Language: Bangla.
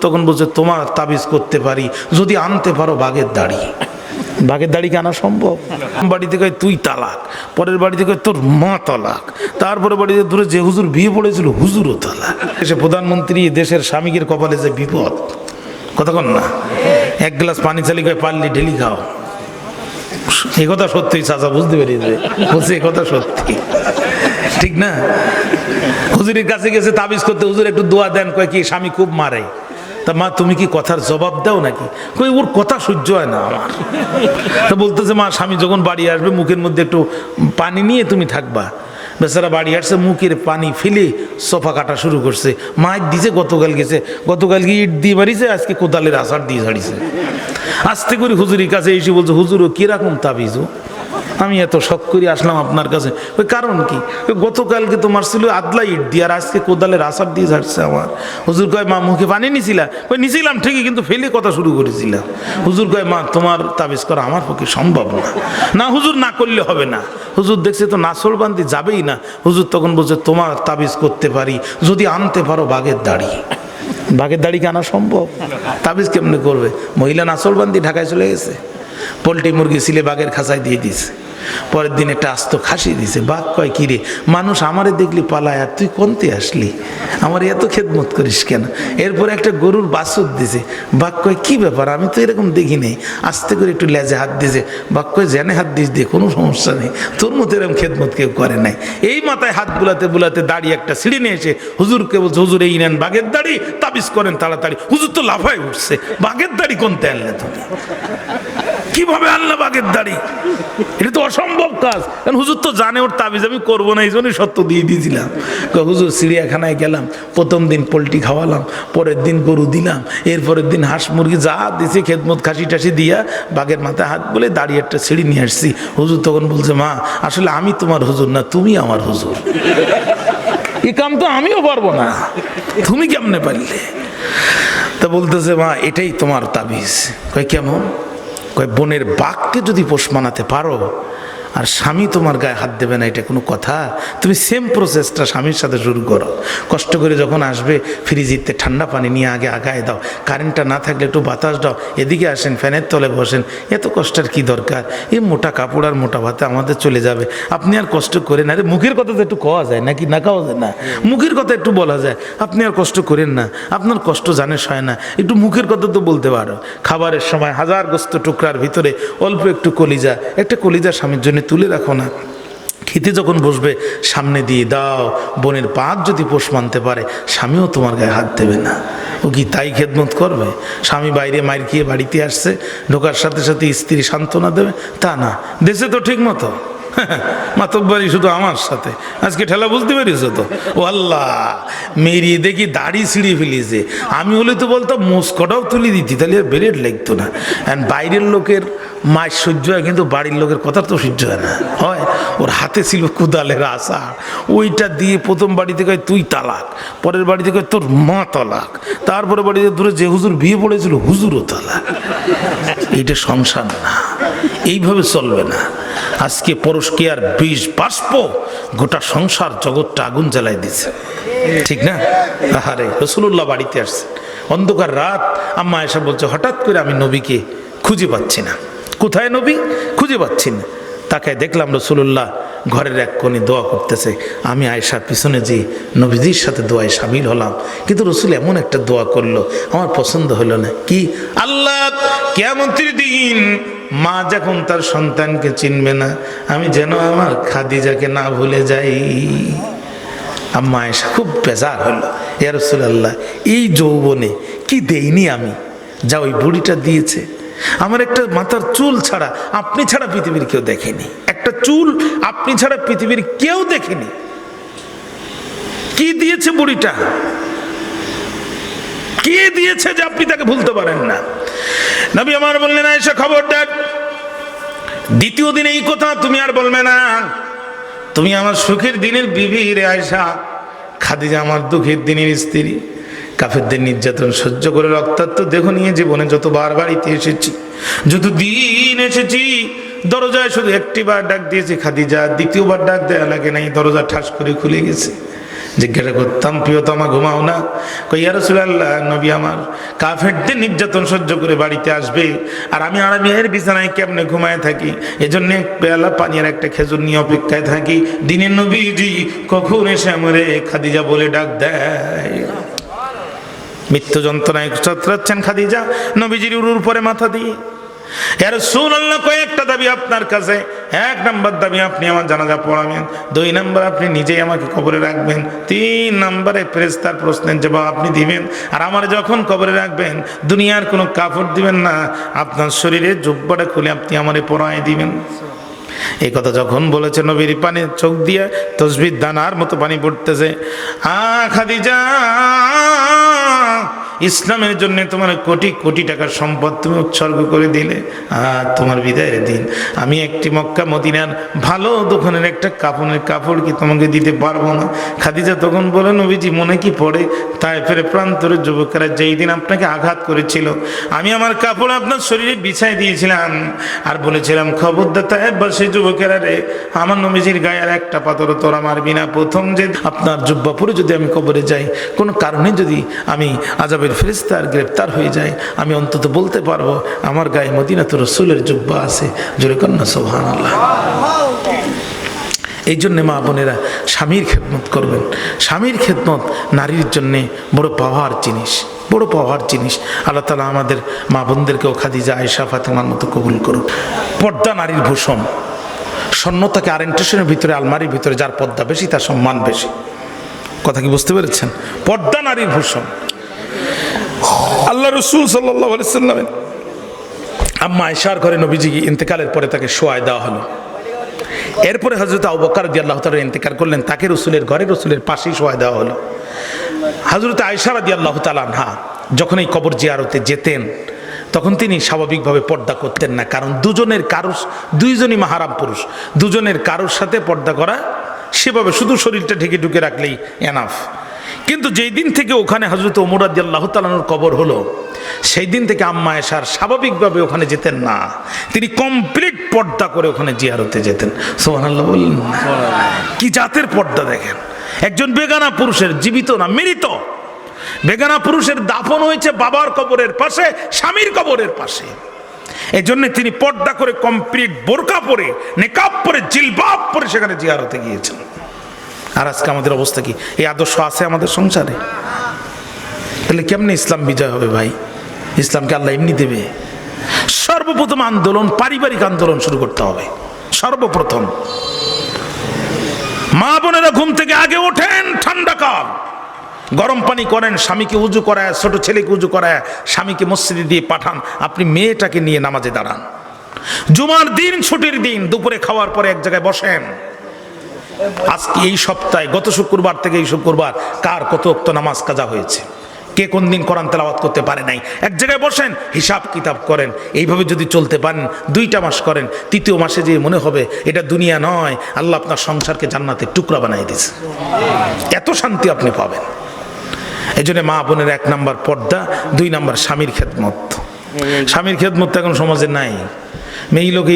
তখন বলছে, তোমার তাবিজ করতে পারি, যদি আনতে পারো বাঘের দাড়ি। বাঘের দাড়ি কি আনা সম্ভব? বাড়িতে কয়, তুই তালাক। পরের বাড়িতে কয়, তোর মা তালাক। তারপরে বাড়িতে দূরে যে হুজুর বিয়ে পড়েছিল, হুজুরও তালাক। এসে প্রধানমন্ত্রী দেশের স্বামীকের কপালে যে বিপদ কতক্ষণ না? এক গ্লাস পানি চালি করে পারলি ঢেলি খাও। এ কথা সত্যি, চাচা বুঝতে পেরেছে। বলছে, এ কথা সত্যি। ঠিক না? হুজুরের কাছে গেছে তাবিজ করতে, হুজুর একটু দোয়া দেন, কয় কি, স্বামী খুব মারে। তা মা, তুমি কি কথার জবাব দাও নাকি? কই, ওর কথা সহ্য হয় না আমার। তা বলতেছে, মা, স্বামী যখন বাড়ি আসবে, মুখের মধ্যে একটু পানি নিয়ে তুমি থাকবা। বেচারা বাড়ি আসছে, মুখের পানি ফেলে সোফা কাটা শুরু করছে। মায়ের দিছে, গতকাল গেছে। গতকাল গিয়ে ইট দিয়ে বাড়িছে, আজকে কোদালের আষাঢ় দিয়ে ঝাড়িছে। আস্তে করে হুজুরের কাছে এসে বলছে হুজুর কীরকম তাবিজ আমি এত শখ করে আসলাম আপনার কাছে। ওই কারণ কি? ওই গতকালকে তোমার ছিল আদলা ইট দিয়ে আর আজকে কোদালের আসার দিয়ে ঝাড়ছে আমার। হুজুর কয়, মা, মুখে পানি নিছিলা? ওই নিছিলাম ঠিকই, কিন্তু ফেলে কথা শুরু করেছিলাম। হুজুর কয়, মা, তোমার তাবিজ করা আমার পক্ষে সম্ভব না। না, হুজুর না করলে হবে না। হুজুর দেখছে তো নাসর বান্দি যাবেই না। হুজুর তখন বলছে, তোমার তাবিজ করতে পারি, যদি আনতে পারো বাঘের দাড়ি। বাঘের দাড়িকে আনা সম্ভব? তাবিজ কেমনে করবে? মহিলা নাসলবান্দি ঢাকায় চলে গেছে। পোলট্রি মুরগি সিলে বাঘের খাঁচায় দিয়ে দিয়েছে। পরের দিন একটা আস্ত খাসি দিছে, বাঘ কয় কিরে মানুষ আমারে দেখলি পালায়, আর তুই কোনতে আসলি? আমার এত খেদমত করিস কেন? এরপর একটা গরুর বাছুর দিছে, বাঘ কয়, কি ব্যাপার? আমি তো এরকম দেখি নেই। আস্তে করে একটু লেজে হাত দিছে, বাঘ কয়, জেনে হাত দিস দিয়ে কোনো সমস্যা নেই, তোর মতো এরকম খেদমত কেউ করে নাই। এই মাথায় হাত বুলাতে বুলাতে দাড়ি একটা সিঁড়ি নিয়ে এসে হুজুরকে বলছে, হুজুর, এই নেন, বাঘের দাড়ি, তাবিজ করেন তাড়াতাড়ি। হুজুর তো লাফায় উঠছে, বাঘের দাড়ি কোনতে আনলে তুমি? কীভাবে আনলা বাঘের দাড়ি? এটা তো অসম্ভব কাজ। কারণ হুজুর তো জানে, ওর তাবিজ আমি করব না, এই জন্যই সত্য দিয়ে দিয়েছিলাম। হুজুর, চিড়িয়াখানায় গেলাম, প্রথম দিন পোলট্রি খাওয়ালাম, পরের দিন গরু দিলাম এরপরের দিন হাঁস মুরগি যা দিছি, খেদমত খাসি টাসি দিয়া বাঘের মাথায় হাত বলে দাঁড়িয়ে একটা সিঁড়ি নিয়ে আসছি। হুজুর তখন বলছে, মা, আসলে আমি তোমার হুজুর না, তুমি আমার হুজুর। এই কাম তো আমিও পারব না। তুমি কেমনে পারলে? তা বলতেছে, মা, এটাই তোমার তাবিজ। কয়, কেমন? বোনের বাঘকে যদি পোষ মানাতে পারো আর স্বামী তোমার গায়ে হাত দেবে না, এটা কোনো কথা? তুমি সেম প্রসেসটা স্বামীর সাথে শুরু করো। কষ্ট করে যখন আসবে ফ্রিজিতে ঠান্ডা পানি নিয়ে আগে আগায় দাও। কারেন্টটা না থাকলে একটু বাতাস দাও। এদিকে আসেন, ফ্যানের তলে বসেন। এত কষ্টের কি দরকার? এই মোটা কাপড় আর মোটা ভাতে আমাদের চলে যাবে। আপনি আর কষ্ট করেন আরে মুখের কথা তো একটু কওয়া যায় নাকি? না খাওয়া যায় না। মুখের কথা একটু বলা যায়। আপনি আর কষ্ট করেন না। আপনার কষ্ট জানে সয় না। একটু মুখের কথা তো বলতে পারো। খাবারের সময় হাজার গোস্ত টুকরার ভিতরে অল্প একটু কলিজা। একটা কলিজা স্বামীর জন্য তুলে রাখো না। খেতে যখন বসবে, সামনে দিয়ে দাও, বোনের পাক যদি পোষ মানতে পারে, স্বামীও তোমার গায়ে হাত দেবে না। ও কি তাই খেদমত করবে? স্বামী বাইরে মায়ের খেয়ে বাড়িতে আসছে, ঢোকার সাথে সাথে স্ত্রী সান্ত্বনা দেবে। তা না, দেশে তো ঠিক মতো মাতব্বারি শুধু আমার সাথে। আজকে ঠেলা বুঝতে পেরেছ তো? ও আল্লাহ মেরিয়ে দেখি দাড়ি ছিঁড়ে ফেলিয়েছে আমি হলে তো বলতাম, মোস্কটাও তুলে দিতি, তাহলে বেরেট লাগতো না। অ্যান্ড বাইরের লোকের মায়ের সহ্য হয়, কিন্তু বাড়ির লোকের কথা তো সহ্য হয় না। হয়, ওর হাতে ছিল কুদালের আশা। ওইটা দিয়ে প্রথম বাড়িতে কয়, তুই তালাক। পরের বাড়িতে কয়, তোর মা তালাক। তারপরে বাড়িতে দূরে যে হুজুর বিয়ে পড়েছিল, হুজুরও তালাক। এইটা সংসার না। এইভাবে চলবে না। আজকে পরশকে আর বিষ বাষ্প গোটা সংসার জগৎটা আগুন জ্বালাই দিছে। ঠিক না? আহারে রসুল্লাহ বাড়িতে আসছে। অন্ধকার রাত, আম্মা এসে বলছে, হঠাৎ করে আমি নবীকে খুঁজে পাচ্ছি না। কোথায় নবী? খুঁজে পাচ্ছি না। তাকে দেখলাম রসুল্লাহ ঘরের এক কোণে দোয়া করতেছে। আমি আয়েশার পিছনে যে নবীজির সাথে দোয়ায় সামিল হলাম। কিন্তু রসুল এমন একটা দোয়া করল, আমার পছন্দ হলো না। কি? আল্লাহ কেমন্ত্রী দিন মা যখন তার সন্তানকে চিনবে না, আমি যেন আমার খাদিজাকে না ভুলে যাই। আম্মা আয়েশা খুব বেজার হলো। ইয়া রসুলাল্লাহ, এই যৌবনে কি দেইনি আমি? যা ওই বুড়িটা দিয়েছে। আমার একটা মাথার চুল ছাড়া আপনি ছাড়া পৃথিবীর কেউ দেখেনি। একটা চুল আপনি ছাড়া পৃথিবীর কেউ দেখেনি। কি দিয়েছে বুড়িটা? কে দিয়েছে যে আপনি তাকে ভুলতে পারেন না? নবী আমার বললেন, আয়েশা, খবরদার। দ্বিতীয় দিন এই কথা তুমি আর বলবে না। তুমি আমার সুখের দিনের বিবি রে আয়সা খাদিজা আমার দুঃখের দিনের স্ত্রী। কাফেরদের নির্যাতন সহ্য করে রক্তাক্ত দেহ নিয়ে জীবনে যত যতবার বাড়িতে এসেছি যত দিন এসেছি, দরজায় শুধু একটি বার ডাক দিয়েছি, খাদিজা, দ্বিতীয়বার ডাক দেয়া লাগে নাই, দরজা ঠাস করে খুলে গেছে। জিজ্ঞাসা করতাম প্রিয়তমা ঘুমাও না? কইয়া রসুল্লাহ নবী আমার, কাফেরদের নির্যাতন সহ্য করে বাড়িতে আসবে আর আমি আরামিয়ার বিছানায় কেমনে ঘুমায় থাকি? এজন্য এক পেয়ালা পানির একটা খেজুর নিয়ে অপেক্ষায় থাকি। দিনের নবীজি কখন এসে আমরে খাদিজা বলে ডাক দেয়? মৃত্যু যন্ত্রণায় চত্রাচ্ছেন খাদিজা। নবীজির উরুর পরে মাথা দিয়ে। এর সুনাল্লাহ কয়েকটা দাবি আপনার কাছে। এক নাম্বার দাবি আপনি আমার জানাজা পড়াবেন। দুই নাম্বার, আপনি নিজেই আমাকে কবরে রাখবেন। তিন নাম্বারে ফেরেস্তার প্রশ্নের জবাব আপনি দিবেন। আর আমার যখন কবরে রাখবেন, দুনিয়ার কোনো কাপড় দিবেন না। আপনার শরীরে জুব্বাটা খুলে আপনি আমারে পড়ায় দিবেন। এই কথা যখন বলেছে নবীর পানি চোখ দিয়ে তসবির দানার মতো পানি পড়তেছে। আ খাদিজা ইসলামের জন্য তোমার কোটি কোটি টাকার সম্পদ তুমি উৎসর্গ করে দিলে। আর তোমার বিদায়ের দিন। আমি একটি মক্কা মদিনার ভালো দোকানের একটা কাপড়ের কাপড় কি তোমাকে দিতে পারব না? খাদিজা তখন বলে, নবীজি, মনে কি পড়ে? তাই ফেরে প্রান্তরের যুবকেরা যেই দিন আপনাকে আঘাত করেছিল, আমি আমার কাপড় আপনার শরীরে বিছাই দিয়েছিলাম। আর বলেছিলাম, খবরদার বা সেই যুবকেরা রে, আমার নবীজির গায়ে আর একটা পাথর তোরা মারবি না। প্রথম যে আপনার জুব্বা পরে যদি আমি কবরে যাই, কোনো কারণে যদি আমি আজাবের ফেরিস্তার গ্রেপ্তার হয়ে যায়। আমি অন্তত বলতে পারব, আমার গায়ে মদিনা তো রসুলের জুব্বা আছে। জোরে কন্যা সোহান আল্লাহ এই জন্যে মা বোনেরা, স্বামীর খেদমত করবেন। স্বামীর খেদমত নারীর জন্যে বড় পাওয়ার জিনিস, বড় পাওয়ার জিনিস। আল্লাহ তালা আমাদের মা বোনদেরকেও খাদি খাদিজা আয়সা ফাতেমার মতো কবুল করুন পর্দা নারীর ভূষণ। স্বর্ণ স্বর্ণতাকে আরেন্টেশনের ভিতরে, আলমারির ভিতরে যার পর্দা বেশি, তার সম্মান বেশি। কথা কি বুঝতে পেরেছেন? পর্দা নারীর ভূষণ। আল্লাহ রসুল সাল্লাহ আম্মা আয়সার ঘরে নবীজি ইন্তেকালের পরে তাকে শোয়ায় দেওয়া হলো। এরপরে হজরত আবকার দিয়ে আল্লাহ তালা করলেন, তাকে রসুলের ঘরে রসুলের পাশেই শোয়া দেওয়া হলো। হজরত আয়সারা দিয়ে আল্লাহ তালানহা যখন এই কবর জিয়ারতে যেতেন, তখন তিনি স্বাভাবিকভাবে পর্দা করতেন না, কারণ দুজনের কারুর দুইজনই মাহারাম পুরুষ, দুজনের কারোর সাথে পর্দা করা সেভাবে শুধু শরীরটা ঢেকে ঢুকে রাখলেই এনাফ কিন্তু যেই দিন থেকে ওখানে হজরত ওমরাদ আল্লাহ তালানোর কবর হলো সেই দিন থেকে আম্মা এসার স্বাভাবিকভাবে ওখানে যেতেন না। তিনি কমপ্লিট পর্দা করে ওখানে জিয়ারতে যেতেন। সোহানাল্লাহ বললেন কি জাতের পর্দা দেখেন? একজন বেগানা পুরুষের জীবিত না মৃত। বেগানা পুরুষের দাফন হয়েছে বাবার কবরের পাশে স্বামীর কবরের পাশে। এই জন্য তিনি পর্দা করে কমপ্লিট বোরকা পরে নেকাব পরে জিলবাব পরে সেখানে জিয়ারতে গিয়েছেন। আর আজকে আমাদের অবস্থা কি? এই আদর্শ আছে আমাদের সংসারে? তাহলে কেমনে ইসলাম বিজয় হবে ভাই? ইসলামকে আল্লাহ এমনি দেবে? সর্বপ্রথম আন্দোলন, পারিবারিক আন্দোলন শুরু করতে হবে। সর্বপ্রথম। মা বোনেরা ঘুম থেকে আগে ওঠেন, ঠান্ডা কাল গরম পানি করেন, স্বামীকে উজু করায়, ছোট ছেলেকে উজু করায়, স্বামীকে মসজিদে দিয়ে পাঠান। আপনি মেয়েটাকে নিয়ে নামাজে দাঁড়ান। জুমার দিন, ছুটির দিন, দুপুরে খাওয়ার পরে এক জায়গায় বসেন। আজকে এই সপ্তাহে, গত শুক্রবার থেকে এই শুক্রবার কার কত অক্ত নামাজ কাজা হয়েছে? কে কোন দিন কোরআন তেলাওয়াত করতে পারে নাই? এক জায়গায় বসেন, হিসাব কিতাব করেন, এইভাবে যদি চলতে পারেন, দুইটা মাস করেন, তৃতীয় মাসে যে মনে হবে, এটা দুনিয়া নয়, আল্লাহ আপনার সংসারকে জান্নাতের টুকরা বানাই দিয়েছে। এত শান্তি আপনি পাবেন। এই জন্য মা বোনের এক নাম্বার পর্দা, দুই নাম্বার স্বামীর খেদমত। স্বামীর খেদমত এখন সমাজে নাই। মেয়ে লোক